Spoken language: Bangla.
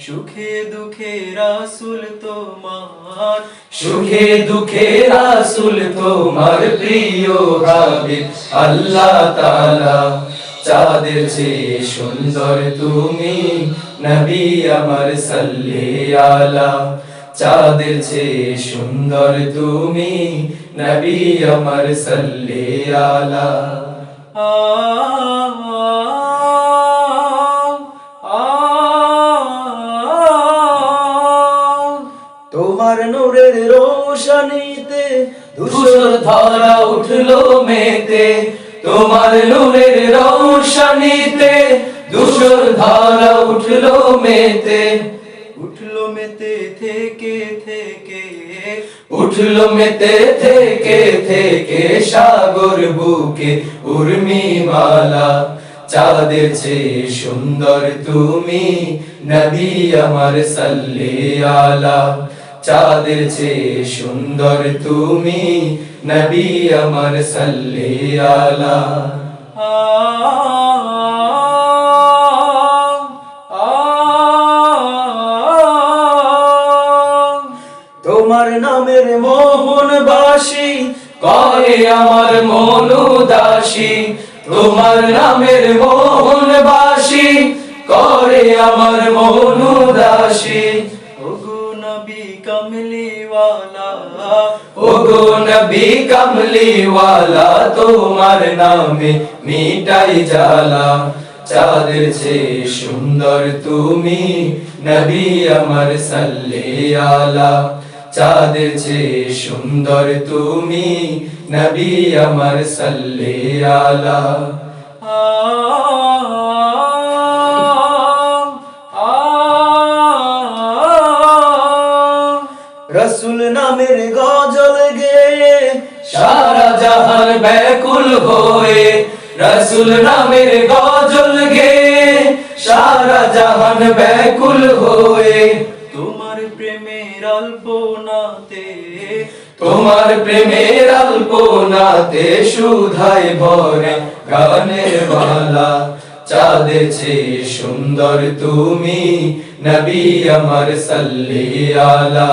সুখে দুঃখে রাসুল তোমার। সুখে দুঃখে রাসুল তোমার প্রিয় হাবিব আল্লাহ তাআলা। চাঁদের চেয়ে সুন্দর তুমি নবী আমার সাল্লে আলা। চাঁদের চেয়ে সুন্দর তুমি নবী আমার সাল্লে আলা। আ তোমার নূরের রোশনীতে ধূসর ধারা উঠল মেতে। তোমার নূরের রৌশনীতে ধূসর ধারা উঠল মেতে। উঠল মেতে থেকে থেকে উঠল মেতে থেকে থেকে সাগর বুকে উর্মি মালা চাঁদের চেয়ে সুন্দর তুমি নবী আমার সাল্লে আলা। চাঁদের চেয়ে সুন্দর তুমি, নবী আমার সাল্লে আলা। তোমার নামের মোহন বাসি, করে আমার মন উদাসী তোমার নামের মোহন বাসী, করে আমার মন কমলিওয়ালা ওগো নবী কমলিওয়ালা তোমার নামে মিটাই জালা চাঁদের চেয়ে সুন্দর তুমি নবী আমার সাল্লে আলা। চাঁদের চেয়ে সুন্দর তুমি নবী আমার সাল্লে আলা। নামের গজল গেয়ে সারা জাহান ব্যাকুল হয়ে রসুল নামের গজল গে সারা জাহান ব্যাকুল হয়ে তোমার প্রেমের অল্পনাতে তোমার প্রেমের অল্পনাতে সুধাই ভরে গানের চাঁদের চেয়ে সুন্দর তুমি নবী আমার সাল্লি আলা।